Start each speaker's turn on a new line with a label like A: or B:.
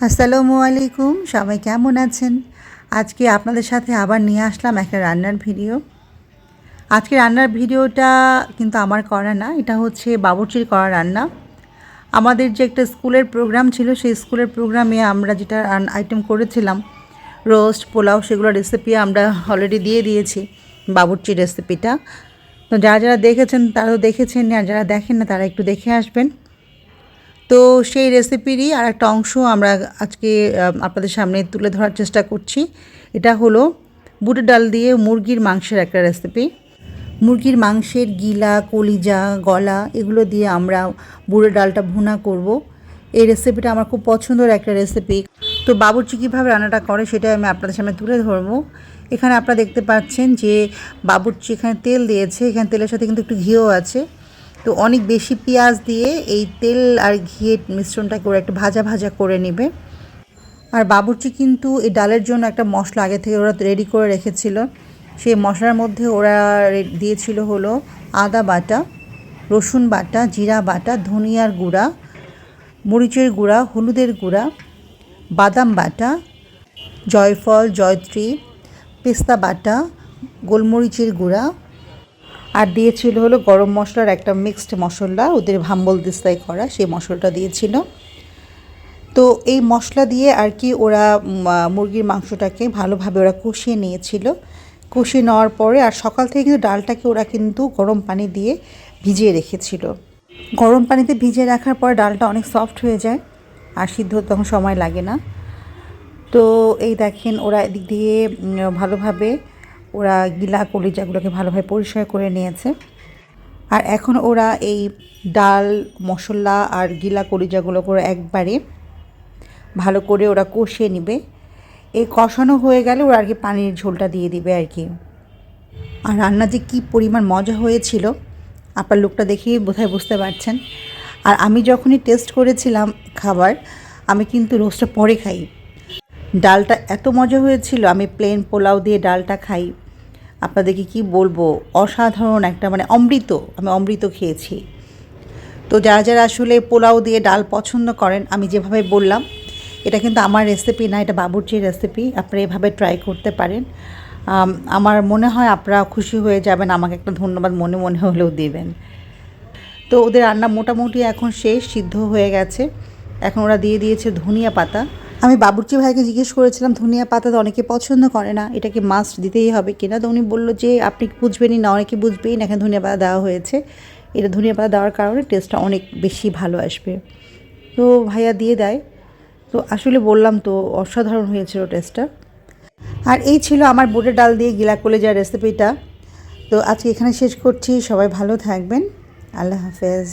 A: আসসালামু আলাইকুম, সবাই কেমন আছেন? আজকে আপনাদের সাথে আবার নিয়ে আসলাম একটা রান্নার ভিডিও। আজকে রান্নার ভিডিওটা কিন্তু আমার করা না, এটা হচ্ছে বাবুর্চির করা রান্না। আমাদের যে একটা স্কুলের প্রোগ্রাম ছিল, সেই স্কুলের প্রোগ্রামে আমরা যেটা আইটেম করেছিলাম, রোস্ট, পোলাও, সেগুলো রেসিপি আমরা অলরেডি দিয়ে দিয়েছি বাবুর্চির রেসিপিটা তো যারা যারা দেখেছেন, তারা তো দেখেছেন আর যারা দেখেন না, তারা একটু দেখে আসবেন। তো সেই রেসিপিরই আর একটা অংশ আমরা আজকে আপনাদের সামনে তুলে ধরার চেষ্টা করছি। এটা হলো বুটের ডাল দিয়ে মুরগির মাংসের একটা রেসিপি মুরগির মাংসের গিলা, কলিজা, গলা, এগুলো দিয়ে আমরা বুড়ের ডালটা ভুনা করব। এই রেসিপিটা আমার খুব পছন্দের একটা রেসিপি তো বাবুর্চি কীভাবে রান্নাটা করে সেটা আমি আপনাদের সামনে তুলে ধরবো। এখানে আপনারা দেখতে পাচ্ছেন যে বাবুর্চি এখানে তেল দিয়েছে। এখানে তেলের সাথে কিন্তু একটু ঘিও আছে। তো অনেক বেশি পেঁয়াজ দিয়ে এই তেল আর ঘিয়ের মিশ্রণটাকে ওরা একটু ভাজা ভাজা করে নেবে। আর বাবুর্চি কিন্তু এই ডালের জন্য একটা মশলা আগে থেকে ওরা রেডি করে রেখেছিল। সেই মশলার মধ্যে ওরা দিয়েছিল হলো আদা বাটা, রসুন বাটা, জিরা বাটা, ধনিয়ার গুঁড়া, মরিচের গুঁড়া, হলুদের গুঁড়া, বাদাম বাটা, জয়ফল, জয়ত্রী, পেস্তা বাটা, গোলমরিচের গুঁড়া আর দিয়েছিল হলো গরম মশলার একটা মিক্সড মশলা, ওদের ভাম্বল দিস্তায় করা, সেই মশলাটা দিয়েছিল। তো এই মশলা দিয়ে আর কি ওরা মুরগির মাংসটাকে ভালোভাবে ওরা কষিয়ে নিয়েছিল। কষিয়ে নেওয়ার পরে আর সকাল থেকে কিন্তু ডালটাকে ওরা কিন্তু গরম পানি দিয়ে ভিজিয়ে রেখেছিল। গরম পানিতে ভিজিয়ে রাখার পর ডালটা অনেক সফট হয়ে যায়, আর সিদ্ধ তখন সময় লাগে না। তো এই দেখেন ওরা এদিক দিয়ে ভালোভাবে ওরা গিলা কলিজাগুলোকে ভালোভাবে পরিষ্কার করে নিয়েছে। আর এখন ওরা এই ডাল, মশলা আর গিলা কলিজাগুলো করে একবারে ভালো করে ওরা কষিয়ে নেবে। এই কষানো হয়ে গেলে ওরা আর কি পানির ঝোলটা দিয়ে দিবে আর কি। আর রান্না যে কী পরিমাণ মজা হয়েছিল, আপনার লোকটা দেখেই বোধহয় বুঝতে পারছেন। আর আমি যখনই টেস্ট করেছিলাম খাবার, আমি কিন্তু রোস্টটা পরে খাই। ডালটা এত মজা হয়েছিল, আমি প্লেন পোলাও দিয়ে ডালটা খাই। আপনাদেরকে কি বলব? অসাধারণ একটা মানে অমৃত, আমি অমৃত খেয়েছি। তো যারা যারা আসলে পোলাও দিয়ে ডাল পছন্দ করেন, আমি যেভাবে বললাম, এটা কিন্তু আমার রেসিপি না, এটা বাবুর্চির রেসিপি আপনারা এভাবে ট্রাই করতে পারেন। আমার মনে হয় আপনারা খুশি হয়ে যাবেন, আমাকে একটা ধন্যবাদ মনে মনে হলেও দেবেন। তো ওদের রান্না মোটামুটি এখন শেষ, সিদ্ধ হয়ে গেছে। এখন ওরা দিয়ে দিয়েছে ধনিয়া পাতা। আমি বাবুর্চি ভাইকে জিজ্ঞেস করেছিলাম, ধনিয়া পাতা তো অনেকে পছন্দ করে না এটাকে মাস্ট দিতেই হবে? কিনা তো উনি বলল যে, আপনি বুঝবেনই না, অনেকে বুঝবেই না, এখানে ধনিয়া পাতা দেওয়া হয়েছে। এটা ধনিয়া পাতা দেওয়ার কারণে টেস্টটা অনেক বেশি ভালো আসবে। তো ভাইয়া দিয়ে দেয়। তো আসলে বললাম তো, অসাধারণ হয়েছিল টেস্টটা আর এই ছিল আমার বুটের ডাল দিয়ে গিলা কলেজার রেসিপিটা তো আজকে এখানে শেষ করছি, সবাই ভালো থাকবেন। আল্লাহ হাফেজ।